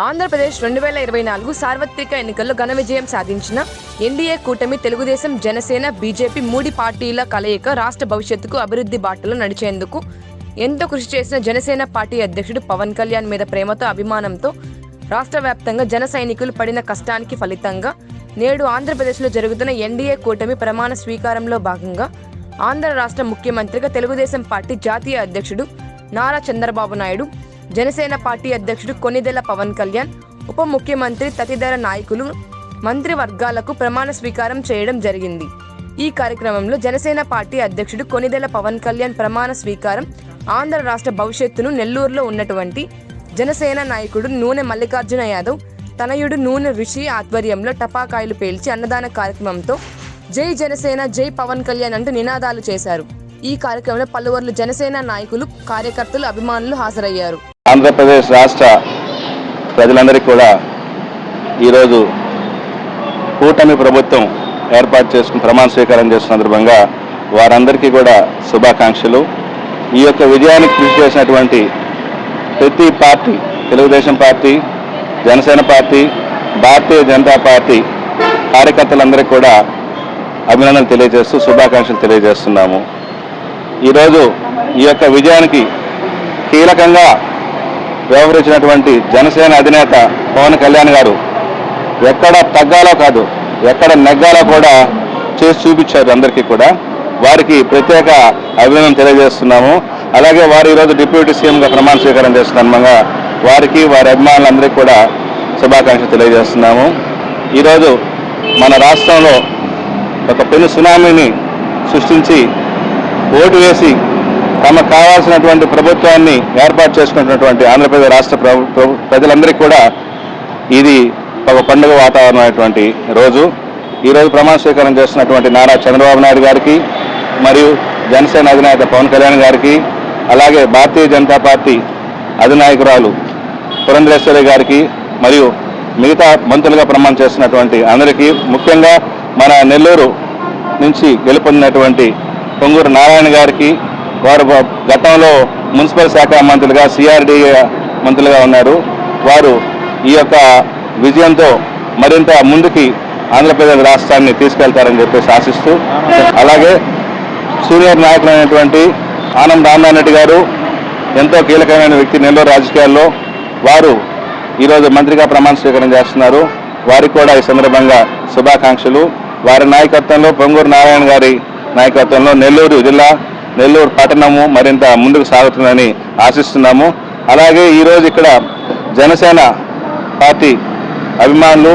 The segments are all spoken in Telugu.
ఆంధ్రప్రదేశ్ రెండు వేల ఇరవై నాలుగు సార్వత్రిక ఎన్నికల్లో ఘన విజయం సాధించిన ఎన్డీఏ కూటమి తెలుగుదేశం జనసేన బీజేపీ మూడి పార్టీల కలయిక రాష్ట్ర భవిష్యత్తుకు అభివృద్ధి బాటలో నడిచేందుకు ఎంతో కృషి చేసిన జనసేన పార్టీ అధ్యక్షుడు పవన్ కళ్యాణ్ మీద ప్రేమతో అభిమానంతో రాష్ట్ర వ్యాప్తంగా జన సైనికులు పడిన కష్టానికి ఫలితంగా నేడు ఆంధ్రప్రదేశ్లో జరుగుతున్న ఎన్డీఏ కూటమి ప్రమాణ స్వీకారంలో భాగంగా ఆంధ్ర రాష్ట్ర ముఖ్యమంత్రిగా తెలుగుదేశం పార్టీ జాతీయ అధ్యక్షుడు నారా చంద్రబాబు నాయుడు జనసేన పార్టీ అధ్యక్షుడు కొనిదెల పవన్ కళ్యాణ్ ఉప ముఖ్యమంత్రి తదితర నాయకులు మంత్రివర్గాలకు ప్రమాణ స్వీకారం చేయడం జరిగింది. ఈ కార్యక్రమంలో జనసేన పార్టీ అధ్యక్షుడు కొనిదెల పవన్ కళ్యాణ్ ప్రమాణ స్వీకారం ఆంధ్ర రాష్ట్ర భవిష్యత్తును నెల్లూరులో ఉన్నటువంటి జనసేన నాయకుడు నూనె మల్లికార్జున యాదవ్ తనయుడు నూనె ఋషి ఆధ్వర్యంలో టపాకాయలు పేల్చి అన్నదాన కార్యక్రమంతో జై జనసేన జై పవన్ కళ్యాణ్ అంటూ నినాదాలు చేశారు. ఈ కార్యక్రమంలో పలువురు జనసేన నాయకులు కార్యకర్తలు అభిమానులు హాజరయ్యారు. ఆంధ్రప్రదేశ్ రాష్ట్ర ప్రజలందరికీ కూడా ఈరోజు కూటమి ప్రభుత్వం ఏర్పాటు చేసుకుని ప్రమాణ స్వీకారం చేస్తున్న సందర్భంగా వారందరికీ కూడా శుభాకాంక్షలు. ఈ యొక్క విజయానికి కృషి చేసినటువంటి ప్రతి party Telugu Desam party Janasena party Bharatiya Janata party కార్యకర్తలందరికీ కూడా అభినందనలు తెలియజేస్తూ శుభాకాంక్షలు తెలియజేస్తున్నాము. ఈరోజు ఈ యొక్క విజయానికి కీలకంగా వ్యవహరించినటువంటి జనసేన అధినేత పవన్ కళ్యాణ్ గారు ఎక్కడ తగ్గాలో కాదు ఎక్కడ నెగ్గాలో కూడా చేసి చూపించారు అందరికీ కూడా. వారికి ప్రత్యేక అభినందన తెలియజేస్తున్నాము. అలాగే వారు ఈరోజు డిప్యూటీ సీఎంగా ప్రమాణ స్వీకారం చేస్తున్నందుగా వారికి వారి అభిమానులందరికీ కూడా శుభాకాంక్షలు తెలియజేస్తున్నాము. ఈరోజు మన రాష్ట్రంలో ఒక పెను సునామీని సృష్టించి ఓటు వేసి తమకు కావాల్సినటువంటి ప్రభుత్వాన్ని ఏర్పాటు చేసుకున్నటువంటి ఆంధ్రప్రదేశ్ రాష్ట్ర ప్రజలందరికీ కూడా ఇది ఒక పండుగ వాతావరణం అయినటువంటి రోజు ఈరోజు ప్రమాణ స్వీకారం చేస్తున్నటువంటి నారా చంద్రబాబు నాయుడు గారికి మరియు జనసేన అధినేత పవన్ కళ్యాణ్ గారికి అలాగే భారతీయ జనతా పార్టీ అధినాయకురాలు పురంధరేశ్వరి గారికి మరియు మిగతా మంత్రులుగా ప్రమాణం చేస్తున్నటువంటి అందరికీ ముఖ్యంగా మన నెల్లూరు నుంచి గెలుపొందినటువంటి పొంగూరు నారాయణ గారికి వారు గతంలో మున్సిపల్ శాఖ మంత్రులుగా సిఆర్డి మంత్రులుగా ఉన్నారు. వారు ఈ యొక్క విజయంతో మరింత ముందుకి ఆంధ్రప్రదేశ్ రాష్ట్రాన్ని తీసుకెళ్తారని చెప్పేసి ఆశిస్తూ అలాగే సీనియర్ నాయకులైనటువంటి ఆనంద్ రామనారాయణ రెడ్డి గారు ఎంతో కీలకమైన వ్యక్తి నెల్లూరు రాజకీయాల్లో. వారు ఈరోజు మంత్రిగా ప్రమాణ స్వీకారం చేస్తున్నారు. వారికి కూడా ఈ సందర్భంగా శుభాకాంక్షలు. వారి నాయకత్వంలో పొంగూరు నారాయణ గారి నాయకత్వంలో నెల్లూరు జిల్లా నెల్లూరు పట్టణము మరింత ముందుకు సాగుతుందని ఆశిస్తున్నాము. అలాగే ఈరోజు ఇక్కడ జనసేన పార్టీ అభిమానులు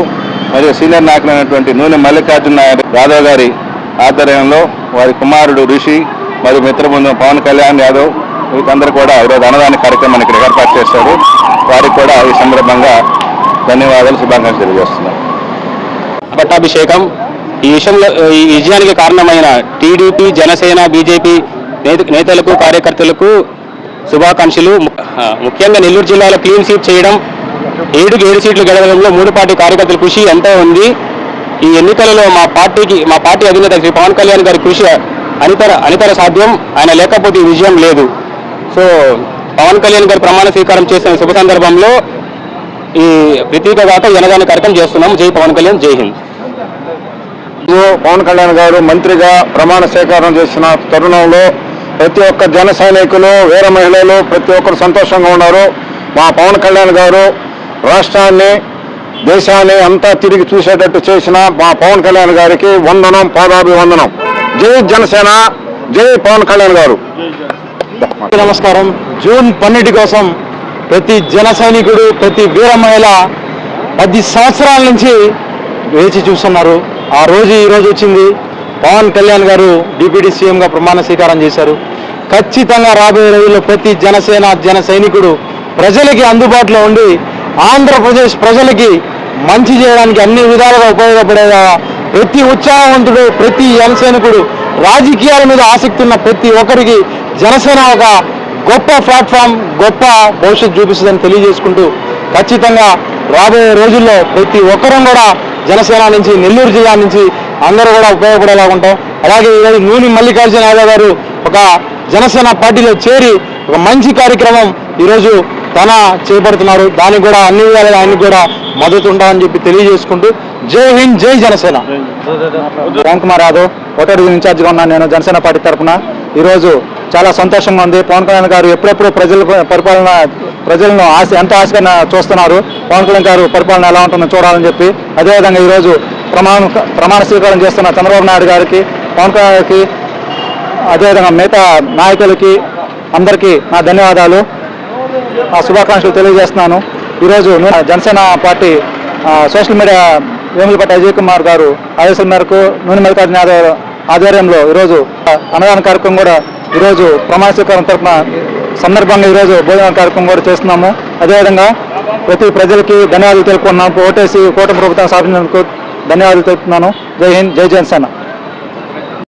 మరియు సీనియర్ నాయకులైనటువంటి నూనె మల్లికార్జున యాదవ్ గారి ఆధ్వర్యంలో వారి కుమారుడు ఋషి మరియు మిత్రబృందం పవన్ కళ్యాణ్ యాదవ్ వీళ్ళందరూ కూడా ఈరోజు అన్నదాన కార్యక్రమాన్ని ఇక్కడ ఏర్పాటు చేశారు. వారికి కూడా ఈ సందర్భంగా ధన్యవాదాలు శుభాకాంక్షలు తెలియజేస్తున్నాను. పట్టాభిషేకం. ఈ విషయంలో ఈ విజయానికి కారణమైన టీడీపీ జనసేన బీజేపీ నేతలకు కార్యకర్తలకు శుభాకాంక్షలు. ముఖ్యంగా నెల్లూరు జిల్లాలో క్లీన్ సీట్ చేయడం ఏడుకి ఏడు సీట్లు గెలవడంలో మూడు పార్టీ కార్యకర్తల కృషి ఎంతో ఉంది. ఈ ఎన్నికలలో మా పార్టీకి మా పార్టీ అధినేత శ్రీ పవన్ కళ్యాణ్ గారి కృషి అనితర అనితర సాధ్యం. ఆయన లేకపోతే ఈ విజయం లేదు. సో పవన్ కళ్యాణ్ గారు ప్రమాణ స్వీకారం చేసిన శుభ సందర్భంలో ఈ ప్రతీకగాక జనగాన కార్యక్రమం చేస్తున్నాం. జై పవన్ కళ్యాణ్ జై హింద్. పవన్ కళ్యాణ్ గారు మంత్రిగా ప్రమాణ స్వీకారం చేసిన తరుణంలో ప్రతి ఒక్క జన సైనికులు వీర మహిళలు ప్రతి ఒక్కరు సంతోషంగా ఉన్నారు. మా పవన్ కళ్యాణ్ గారు రాష్ట్రాన్ని దేశాన్ని అంతా తిరిగి చూసేటట్టు చేసిన మా పవన్ కళ్యాణ్ గారికి వందనం పాదాభివందనం. జై జనసేన జై పవన్ కళ్యాణ్ గారు. నమస్కారం. జూన్ పన్నెండు కోసం ప్రతి జన సైనికుడు ప్రతి వీర మహిళ పది సంవత్సరాల నుంచి వేచి చూస్తున్నారు. ఆ రోజు ఈ రోజు వచ్చింది. పవన్ కళ్యాణ్ గారు డిప్యూటీ సీఎంగా ప్రమాణ స్వీకారం చేశారు. ఖచ్చితంగా రాబోయే రోజుల్లో ప్రతి జనసేన జన సైనికుడు ప్రజలకి అందుబాటులో ఉండి ఆంధ్రప్రదేశ్ ప్రజలకి మంచి చేయడానికి అన్ని విధాలుగా ఉపయోగపడేలా ప్రతి ఉత్సాహవంతుడు ప్రతి జనసైనికుడు రాజకీయాల మీద ఆసక్తి ఉన్న ప్రతి ఒక్కరికి జనసేన ఒక గొప్ప ప్లాట్ఫామ్ గొప్ప భవిష్యత్తు చూపిస్తుందని తెలియజేసుకుంటూ ఖచ్చితంగా రాబోయే రోజుల్లో ప్రతి ఒక్కరం కూడా జనసేన నుంచి నెల్లూరు జిల్లా నుంచి అందరూ కూడా ఉపయోగపడేలా ఉంటాం. అలాగే ఈరోజు నూని మల్లికార్జున యాదవ్ గారు ఒక జనసేన పార్టీలో చేరి ఒక మంచి కార్యక్రమం ఈరోజు తన చేపడుతున్నారు. దానికి కూడా అన్ని విధాలుగా ఆయనకు కూడా మద్దతు ఉంటామని చెప్పి తెలియజేసుకుంటూ జై హింద్ జై జనసేన. పవన్ కుమార్ యాదవ్ ఒకటి ఇన్ఛార్జ్గా ఉన్నాను నేను జనసేన పార్టీ తరఫున. ఈరోజు చాలా సంతోషంగా ఉంది. పవన్ కళ్యాణ్ గారు ఎప్పుడెప్పుడు ప్రజల పరిపాలన ప్రజలను ఆశ ఎంత ఆశగా చూస్తున్నారు? పవన్ కళ్యాణ్ గారు పరిపాలన ఎలా ఉంటుందో చూడాలని చెప్పి అదేవిధంగా ఈరోజు ప్రమాణ ప్రమాణ స్వీకారం చేస్తున్న చంద్రబాబు నాయుడు గారికి పవన్ కళ్యాణ్ గారికి అదేవిధంగా మిగతా నాయకులకి అందరికీ నా ధన్యవాదాలు. ఆ శుభాకాంక్షలు తెలియజేస్తున్నాను. ఈరోజు Janasena party social media Vemulapatti Ajay Kumar garu ఆదేశాల మేరకు నూనె మల్లికార్జున ఆధ్వర్యంలో ఈరోజు అన్నదాన కార్యక్రమం కూడా ఈరోజు ప్రమాణ స్వీకారం తరఫున సందర్భంగా ఈరోజు భోజన కార్యక్రమం కూడా చేస్తున్నాము. అదేవిధంగా ప్రతి ప్రజలకి ధన్యవాదాలు తెలుపుకున్నాము ఓటేసి కూటమి ప్రభుత్వం స్థాపించినందుకు ధన్యవాదాలు తెలుపుతున్నాను. జై హింద్ జై జనసేన.